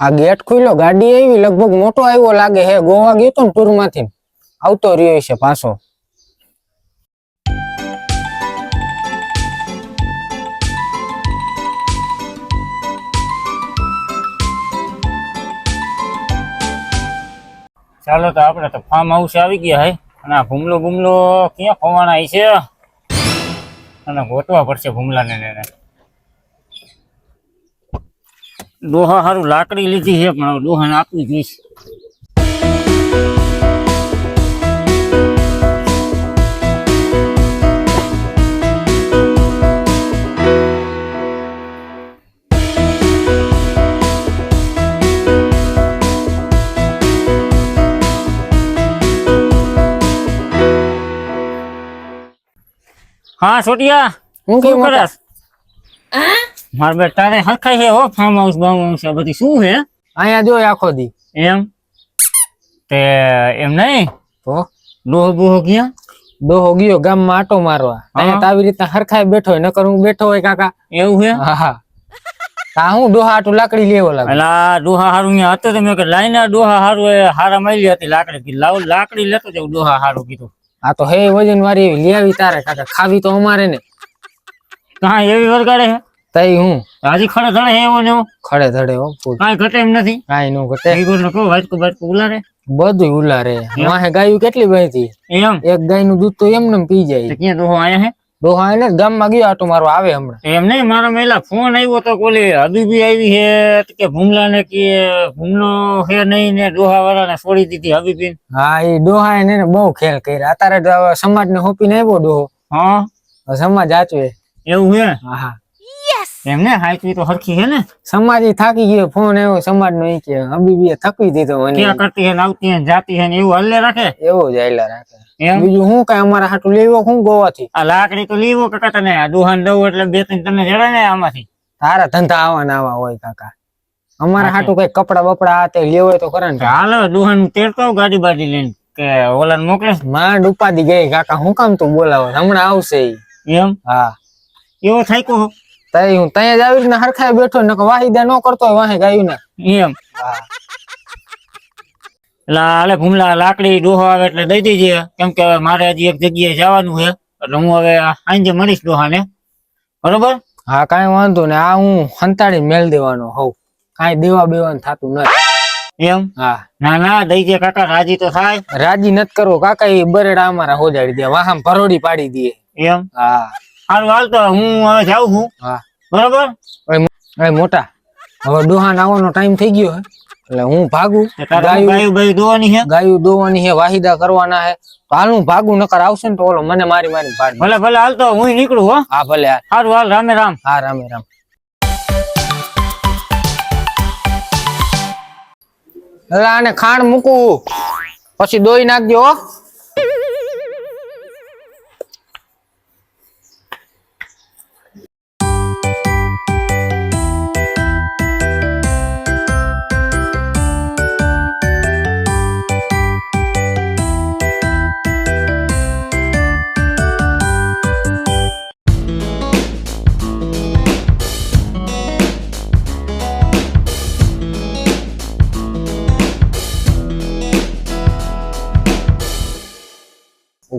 આ ગેટ ખુલ્યો, ગાડી આવી, લગભગ મોટો આવ્યો લાગે હે. ગોવા ગયો તો ને ટૂરમાંથી આવતો રહ્યો છે પાછો. ચાલો તો આપણે તો ફાર્મ હાઉસ આવી ગયા હે. અને આ ભૂમલો ભૂમલો ક્યાં હઈ છે? અને ગોતવા પડશે ભૂમલાને ને એને. ડોહા હારું લાકડી લીધી છે પણ હવે ડોહાને આપવી જોઈશ હા છોટિયા હું શું કેવું કરસ માર બે તારે હરખાઈ છે હો ફાર્મ હાઉસ બામ હાઉસ આ બધી શું છે? અહીંયા જો આખો દી. એમ? તે એમ નહીં? તો? ડોહો બોહો ગયા ડોહો ગયો ગામમાં આટો મારવા. અહીંયા તો આવી રીતના હરખાઈ બેઠો હોય નકર હું બેઠો હોય કાકા. એવું છે? હા હા. તા હું ડોહા આટું લાકડી લેવો લાગે. આ ડોહા હારું અહીંયા હતો તો મેં કે લાઈને ડોહા હારું એ હારા મળી હતી લાકડી. કીધું લાવ લાકડી લેતો જાઉં ડોહા હારું કીધું. આ તો હે વજન વાળી એવી લઈ આવી તારે કાકા ખાવી તો અમારે ને. કાં એવી વરગાડે છે? તઈ હું? આજે ખડે ધડે હે એવો ને ખડે ધડે હો કાઈ ઘટે એમ નથી? કાઈ નો ઘટે. ઈગોર ને કો વાટકું બાટકું ઉલારે. બધું ઉલારે. વાહે ગાયું કેટલી બધી એમ? એક ગાયનું દૂધ તો એમ ને પી જાય. ક્યાં ડોહો આયા હે? ડોહા એને ગામમાં ગયો આટો મારો આવે હમણાં. એમ નહીં મારા મેલા ફોન આવ્યો તો કોલી હબીબી આવી હે કે ભૂમલા ને કે ભૂમલો હે નહીં ને ડોહા વાળા ને છોડી દીધી હબીબી હા એ ડોહા એને બહુ ખેલ કર્યા. અત્યારે સમાજ ને હોપીને આવ્યો ડોહો. હા? સમાજ આચવે એવું હે? હા હા. એમ ને? હાલકી તો હરખી છે ને? સમાજ થાકી ગયો ફોન આવ્યો સમાજ નો કે હબીબી થકી દીધો મને. ક્યાં કરતી હે આવતી હે જાતી હે ને એવું હલ્લે રાખે? એવું જ હલ્લે રાખે. બીજું હું કઈ અમારા હાટું લેવો હું ગોવાથી? આ લાકડી તો લીવો કાકા તને દુહાન દઉં એટલે બે ત્રણ તને જડે ને આમાંથી. તારા ધંધા આવા ને આવા હોય કાકા. અમારા હાટું કઈ કપડા બપડા આ તે લેવો તો કરે ને હાલો દુહાન તેડતો ગાડી બાડી લઈને કે ઓલા મોકલે? માંડ ઉપાડી ગઈ કાકા હું કામ તું બોલાવો? હમણાં આવશે એમ? હા. એવો થાય કો તઈ હું ત્યાં જ આવીશ ને હરખાય બેઠો નકર વાહિદા ન કરતો હોય વાહે ગાયું ને એમ એટલે ભૂમલા લાકડી ડોહો આવે એટલે દઈ દેજે. કેમ કે મારે હજી એક જગ્યાએ જવાનું છે એટલે હું હવે સાંજે મળીશ ડોહાને. બરોબર? હા કાંઈ વાંધો ને આ હું હંતાડી મેલ દેવાનો હોઉં. કાંઈ દેવા બેવાનું થતું નથી. એમ? હા. ના ના દઈ દે કાકા રાજી તો થાય. રાજી નથી કરવો. કાકા એ બરેડા અમારા હોજાડી દે. વાહમ ભરોડી પાડી દે. એમ? હા. સારું હાલ તો હું હવે જાઉં છું. હા. બરોબર? એ મોટા હવે ડોહાન આવવાનો ટાઈમ થઈ ગયો એટલે હું ભાગું. ગાયું ગાયું દોવાની છે ગાયું દોવાની વાહિદા કરવાના છે તો હાલ હું ભાગું નકર આવશે ને તો ઓલો મને મારી મારી ભાડ ભલે ભલે હાલ તો હું નીકળું હો. હા ભલે હારું સારું હાલ રામે રામ. હા રામે રામ. એટલે આને ખાંડ મૂકું. પછી દોઈ નાખજો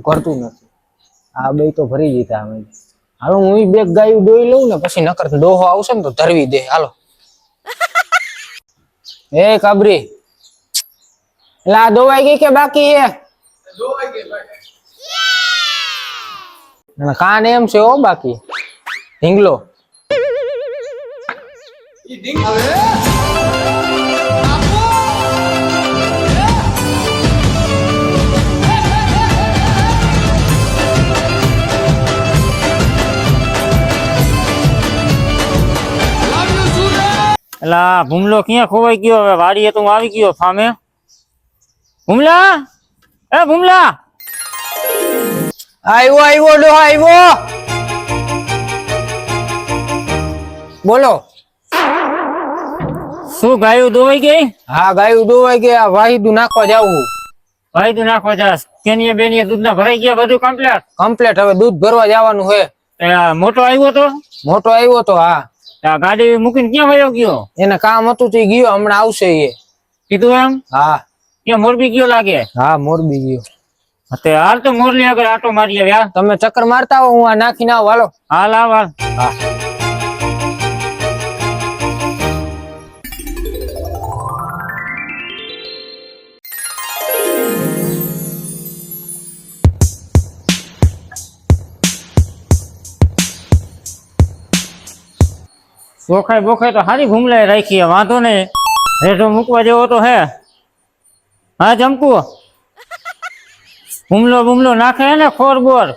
હો નથી. આ બે તો ભરી દીધા અમે. હાલો, હું બે ગાયું દોઈ લઉં ને પછી નકર ડોહો આવશે ને તો ધરવી દે. હાલો. એ કાબરી. એટલે આ દોવાઈ ગઈ કે બાકી એ? કાન એમ છે હો બાકી. ઢીંગલો. એટલે આ ભૂમલો ક્યાં ખોવાઈ ગયો? હવે વાડીએ તો હું આવી ગયો ફામે. ભૂમલા એ ભૂમલા આવ્યો આવ્યો ડોહો આવ્યો બોલો. શું ગાયું દોવાઈ ગઈ? હા ગાયું દોવાઈ ગયા. દૂધ નાખવા જાવું વાહી દૂધ નાખવા જાસ કેનીએ બેનીએ દૂધના ભરાઈ ગયા બધું કમ્પ્લીટ કમ્પ્લેટ હવે દૂધ ભરવા જવાનું છે. મોટો આવ્યો તો? મોટો આવ્યો તો હા. આ ગાડી મૂકીને ક્યાં વયો ગયો? એને કામ હતું તે ગયો હમણાં આવશે એ. કીધું એમ? હા. ક્યાં મોરબી ગયો લાગે? હા મોરબી ગયો. તે હાલ તો મોરલી આગળ આટો મારી આવ્યા. તમે ચક્કર મારતા હો હું આ નાખીને આવો. હાલો. હાલ આવ હાલ. હા. બોખાય બોખાય તો સારી ઘૂમલાય રાખી છે, વાંધો નહીં. રેઠો મૂકવા જેવો તો હે. હા ચંપુ હુમલો બુમલો નાખે હે ને ખોર બોર?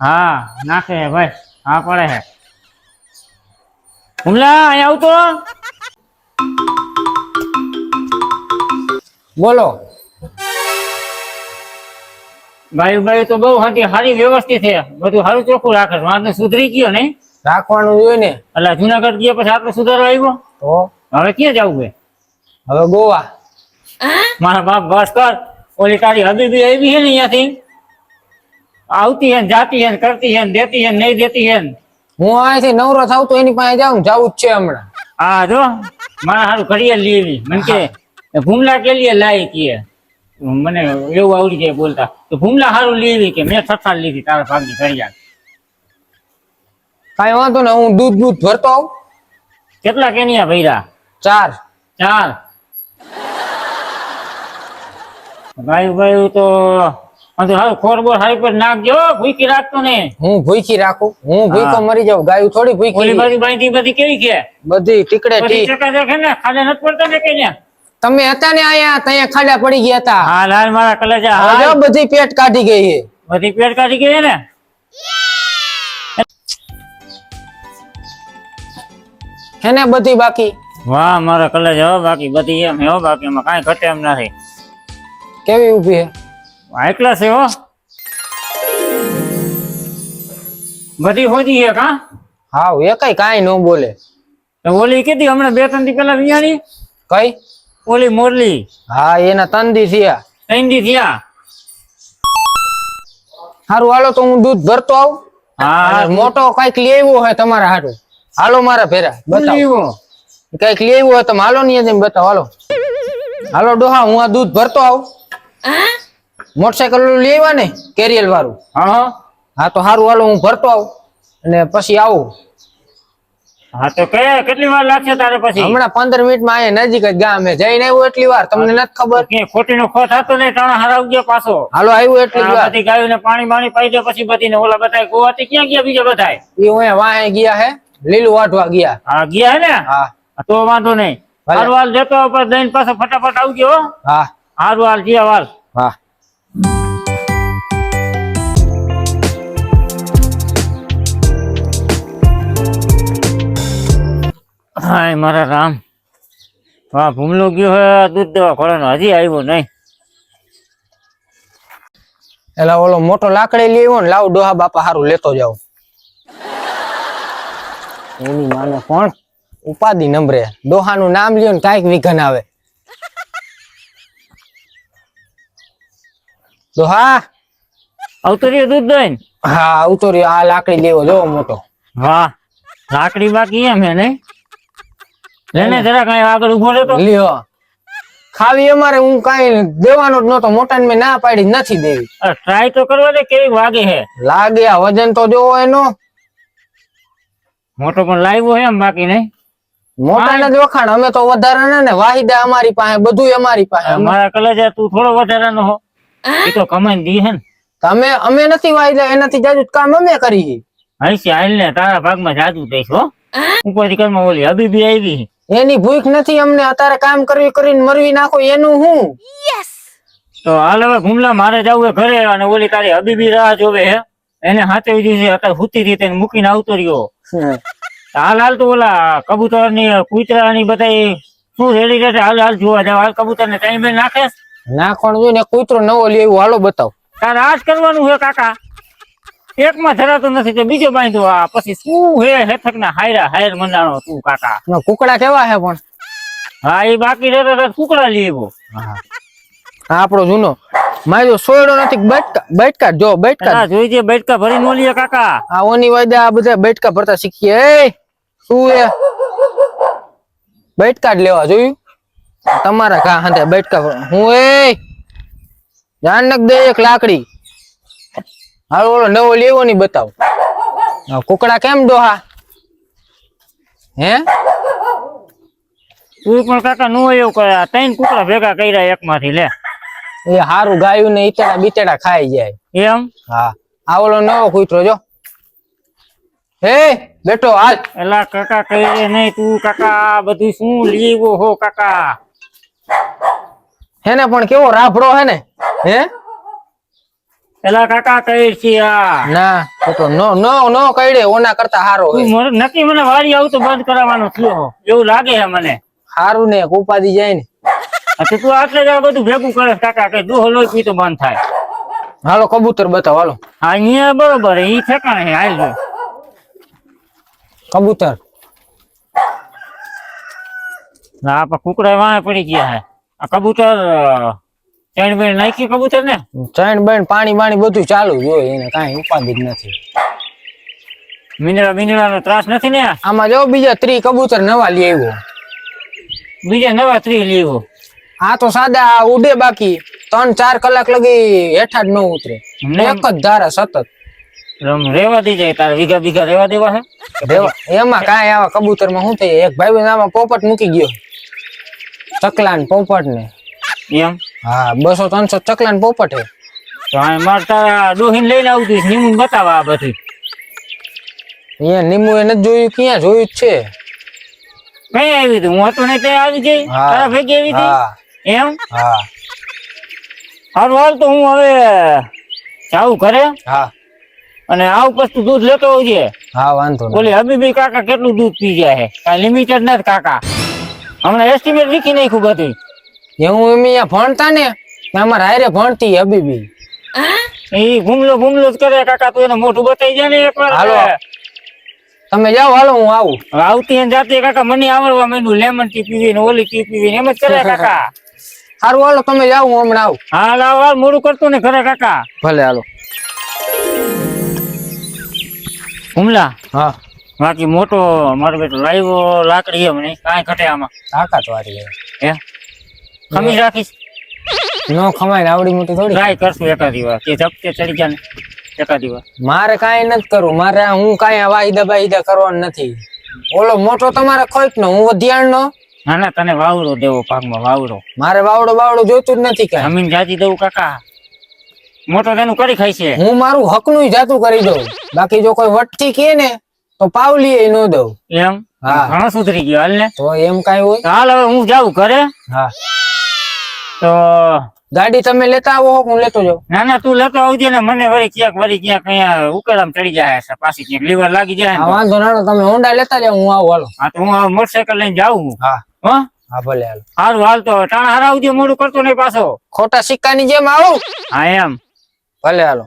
હા નાખે હે ભાઈ હા પડે હે. હુમલા અહીંયા આવતો? બોલો. ભાઈ ભાઈ તો બહુ સારી સારી વ્યવસ્થિત છે. બધું સારું ચોખ્ખું રાખે છે. વાંધો સુધરી ગયો નહીં. રાખવાનું જોઈએ ને. એટલે જુનાગઢ ગયા પછી આટલો સુધારો આવ્યો? તો? હવે ક્યાં જવું છે? હવે ગોવા. મારા બાપ બસ કર ઓલી તારી હબીબી આવી છે ને અહીંયાથી? આવતી હે જાતી હે કરતી હે દેતી હે નહીં દેતી હે ને? હું અહીંથી નવરો થાવ તો એની પાસે જાઉં જવું જ છે હમણાં. હા જો. મારા હારું ઘડિયાળ લીધી મને કે ભૂમલા કે લીએ લાઈ કે મને એવું આવડી જાય બોલતા. તો ભૂમલા હારું લીધી કે મેં સત્સાલ લીધી તારા ભાગની ઘડિયાળ. કાંઈ વાંધો ને હું દૂધ દૂધ ભરતો આવું. કેટલા કેનિયા ભૈરા ચાર. ચાર? ભાઈ ભાઈ તો ખોર બોર હારી પર ભૂખી રાખતો ને. હું ભૂખી રાખું હું ભૂખો મરી જાઉં ગાયું થોડી ઓલી ભૂખી બાજુ બાંધી બધી કેવી કે? બધી ટીકડે ટી. ચકા દેખે ને ખાલે નથી પડતા ને કે ને તમે હતા ને અહિયાં ત્યાં ખાડા પડી ગયા હતા. હા લાલ મારા કલેજા હા બધી પેટ કાઢી ગઈ બધી પેટ કાઢી ગઈ ને? હે ને બધી બાકી? વાહ મારા કલેજ હો બાકી બધી એમ હે હો બાકી એમાં કાંઈ ઘટે એમ નથી. કેવી ઊભી હે? એકલા છે હો. બધી હોજી છે કા હાવ એ કઈ કાંઈ ન બોલે. ઓલી કીધી હમણાં બે ત્રણ દી પેલા વિયાણી કઈ? ઓલી મોરલી. હા એના તંદી થયા. ત્રણ દી થયા? સારું હાલો તો હું દૂધ ભરતો આવું. હા મોટો કંઈક લેવો હોય તમારા હાટું હાલો મારા ભેરા બતાવો. કંઈક લેવું હોય તમે હાલો નહીં જઈને બતાવો હાલો. હાલો ડોહા હું આ દૂધ ભરતો આવું. મોટરસાયકલ લેવા ને કેરિયલ વાળું. હા હા. તો હારું હાલો હું ભરતો આવું. અને પછી આવું. હા તો કે કેટલી વાર લાગશે તારે પછી? હમણાં પંદર મિનિટમાં અહીંયા નજીક જ ગામે જઈને આવ્યું એટલી વાર તમને નથી ખબર? કે ખોટી નો ખો થતો નહીં ટાણા હરાવ ગયો પાછો. હાલો આવ્યું એટલી વાર. બધી ગાયોને પાણી બાણી પાઈ દે પછી બધી ઓલા બધા ગોવાથી ક્યાં ગયા બીજા બધા એ વાહે ગયા હે. લીલું વાટવા ગયા. હા ગયા હે ને? હા. તો વાંધો નહીં. હારું હાલ જતો ઉપર દઈને પાછો ફટાફટ આવજો હો. હા. હારું હાલ જીયા હાલ હા. હાય મારા રામ. હા ભૂમલો ગયો હે દૂધ દેવા ખોરાનો હજી આવ્યો નહીં. એટલે ઓલો મોટો લાકડી લેવો ને લાવ ડોહા બાપા હારું લેતો જાવ એની માને કોણ? ઉપાધિ નંબરે. દોહાનું નામ લ્યો ને કાંઈક વિઘન આવે. દોહા? આવતો રહ્યો દૂધ દઈને? હા આવતો રહ્યો આ લાકડી લેવો જોવો મોટો. વાહ. લાકડી બાકી એમ હે નહીં? લેને જરા કઈ આગળ ઊભો રહેતો. લ્યો. ખાવી અમારે હું કઈ દેવાનો જ નતો મોટા મેં ના પાડી નથી દેવી. ટ્રાય તો કરવા દે કેવી વાગે હે? લાગે આ વજન તો જોવો એનો. મોટો પણ લાવ્યો હે એમ બાકી નહીં. મોટા જ વખાણ અમે તો વધારાના ને વાહિદા અમારી પાસે બધું અમારી પાસે. અમારા કલેજા તું થોડો વધારાનો હો. એ તો કમાઈ દી હે ને. તમે અમે નથી વાહિદા એનાથી જાજુ કામ અમે કરી હશે હાલ ને તારા ભાગમાં જાદુ દઈશ હો. ઉપરથી ઘરમાં ઓલી અબીબી આવી એની ભૂખ નથી અમને અત્યારે કામ કરવી કરીને મરવી નાખો એનું હું? તો હાલ હવે ગુમલા મારે જવું ઘરે અને ઓલી તારી હબીબી રાહ જોવે હે. એને હાથવી દીધી અત્યારે હુતી રીતે મૂકીને આવતો રહ્યો. હાલ હાલ તો ઓલા કબૂતરની કૂતરા ની બધા શું રેડી રહેશે? હાલ હાલ જોવા જાવ. હાલ કબૂતર ને ટાઈમે નાખે. નાખવાનું જોઈને કૂતરો નવો લેવું હાલો બતાવ. તારે આ જ કરવાનું છે કાકા? એકમાં ધરાતો નથી તો બીજો બાંધો આ. પછી શું હે હેઠક ના હાયરા હાયર મંડાણો તું કાકા? ના, કુકડા કેવા હે પણ? હા એ બાકી રહેતો કુકડા લેવો. આપણો જૂનો. મારો સોયડો નથી બેટકા બેટકા જો બેટકા. જોઈ જે બેટકા ભરીને ઓલીએ કાકા. આ ઓની વાયદા આ બધા બેટકા ભરતા શીખીએ. એ શું એ? બેટકા જ લેવા જોયું? તમારા ઘા હાથે બેટકા હું એ? જાન નક દે એક લાકડી. હાલો ઓલો નવો લેવો ની બતાવ. આ કુકડા કેમ ડોહા? હે? તું પણ કાકા નો એવું કરે આ ત્રણ કુકડા ભેગા કર્યા એકમાંથી લે. એ હારું ગાયું ને ઈતેડા બીતેડા ખાઈ જાય. એમ? હા. આ નવો કૂતરો જો. હે બેટો હાલ. એલા કાકા કહી નહીં તું કાકા બધું શું લીવો હો કાકા? હેને પણ કેવો રાફડો હે ને? હે? એલા કાકા કહી છે આ. ના તો નો નો નો કઈડે ઓના કરતા હારો નક્કી મને વારી આવતો બંધ કરાવવાનો થયો એવું લાગે છે મને. હારું ને ઉપાધી જાય ને. આ તો આટલે જ આ બધું ભેગું કરે કાકા કે દોહો લોહી પીતો બંધ થાય. હાલો કબૂતર બતાવો હાલો. હા અહીંયા બરોબર ઈ ઠેકાણે છે હાલ જો. કબૂતર. ના પણ કુકડા વાણે પડી ગયા હે આ કબૂતર ચણ બેણ નાખી કબૂતર ને ચણ બેન પાણી બાણી બધું ચાલુ હોય એને કાંઈ ઉપાધિ જ નથી. મિનરા મિનરા નો ત્રાસ નથી ને આમાં જો બીજા ત્રી કબૂતર નવા લઈ આવ્યો. બીજા નવા ત્રી લેવો આ તો સાદા ઉડે બાકી. ત્રણ ચાર કલાક લગી હેઠા જ ન ઉતરે. એક જ ધારે સતત. રમ રેવા દઈ જાય તારે વીઘા વીઘા રેવા દેવા હે? એમાં કાંઈ આવા કબૂતરમાં શું થઈ એક ભાઈ આમાં પોપટ મૂકી ગયો. ચકલા ને પોપટ ને. એમ? હા બસો ત્રણસો ચકલા ને પોપટ હે. તો માર તારા ડોહીને લઈને આવતી નિમું બતાવા આ બધી. અહીંયા નીમુ એ નથી જોયું ક્યાં? જોયું જ છે. કઈ આવી હતી? હું હતો ને ત્યાં આવી ગઈ? તારા ભેગી આવી હતી? હા. એમ? હા. હારું હાલ તો હું હવે જાઉં ઘરે. હા. અને આવું પછી દૂધ લેતો આવજે. હા વાંધો નહીં. બોલે હબીબી કાકા કેટલું દૂધ પી જાય છે? કાંઈ લિમિટેડ નથી કાકા. હમણાં એસ્ટિમેટ લીખી નાખ્યું બધું એવું એમ અહીંયા ભણતા ને અમારે હારે ભણતી હબીબી. એ ગુમલો ઘૂમલો જ કરે કાકા તું એને મોઢું બતાવી જાય ને એકવાર. હાલો. તમે જાઓ હાલો હું આવું. હવે આવતી જાતી કાકા મને આવડવા માંડ્યું લેમન ટી પીવી ને ઓલી ટી પીવી ને એમ જ કરે કાકા. સારું હાલો તમે જાઓ હું હમણાં આવું. હા લાવ હાલ મોડું કરતું ને ઘરે કાકા. ભલે હાલો. હુમલા? હા. બાકી મોટો મારો બેટો લાવ્યો લાકડી એમ નહીં કાંઈ ઘટે આમાં. તાકાત વાળી હે? ખમી રાખીશ? નો ખમાય ને આવડી મોટી થોડી. ટ્રાય કરશું એકાદી વાર. કે ઝપકે ચડી ગયા ને એકાદી વાર. મારે કાંઈ નથી કરવું. મારે હું કાંઈ વાયદા બાયદા કરવાનું નથી. ઓલો મોટો તમારે ખોઈક નો હું ધ્યાન નો ના ના તને વાવડો દેવો પાકમાં વાવડો. મારે વાવડો વાવડો જોતું જ નથી કાંઈ. જમીન જાતી દઉં કાકા. મોટો તેનું કરી ખાય છે. હું મારું હકનું જાતું કરી દઉં. બાકી જો કોઈ વટથી કે ને તો પાવલી એ નો દઉં. એમ? હા. ઘણો સુધરી ગયો હાલ ને. તો એમ કઈ હોય? હાલ હવે હું જાઉં ઘરે. હા. તો ગાડી તમે લેતા આવો હું લેતો જાઉં. ના ના તું લેતો આવજે ને મને વળી ક્યાંક વળી ક્યાંક અહીંયા ઉકેડામ ચડી જાય છે પાછી ક્યાંક લીવર લાગી જાય ને. વાંધો ના તમે હોન્ડા લેતા જાવ હું આવું હાલો. હા તો હું મોટરસાયકલ લઈને જાઉં હું. હા. હા? હા ભલે હાલ. હારું હાલ તો ટાણા હરાવજો મોડું કરતો નહીં પાછો. ખોટા સિક્કાની જેમ આવું. હા એમ. ભલે હાલો.